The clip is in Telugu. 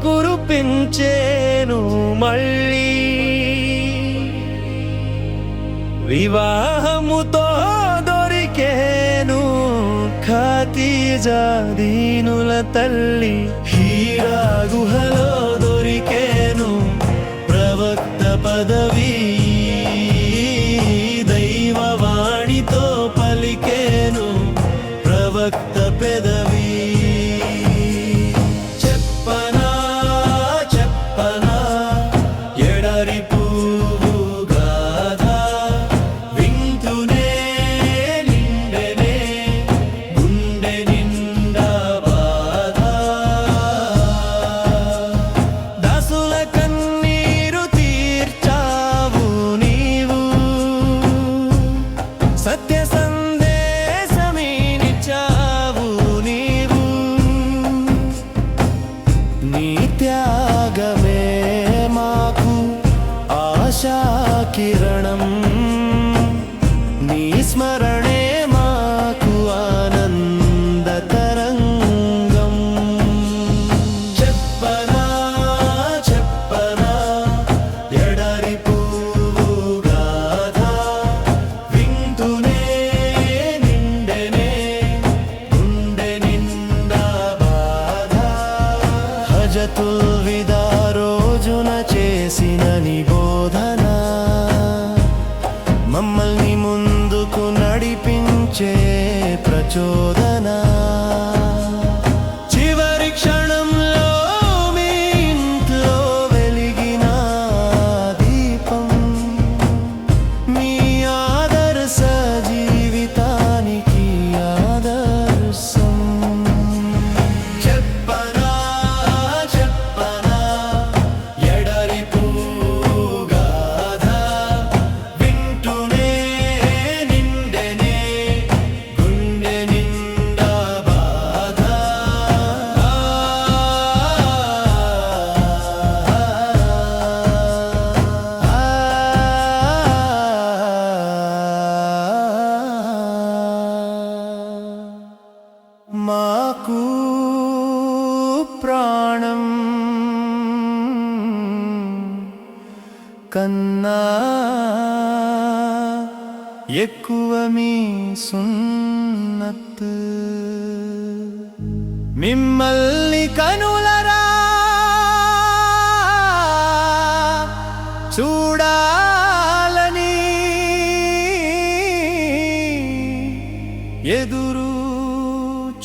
అల్లాహు కురుపించేను మళ్ళీ. వివాహముతో దొరికేను ఖాతీజా దీనుల తల్లి. హీరా గుహలో దొరికేను ప్రవక్త పదవి కిరణం. నీ స్మరణే మాకు ఆనంద తరంగం. చెప్పనా చెప్పనా ఎడరి పువ్వు గాథ నిండెనే గుండె నిండా బాధ. హజతుల్ విదా ちょ మాకు ప్రాణం కన్నా ఎక్కువ మీ సున్నత్ మిమ్మల్ని కనులరా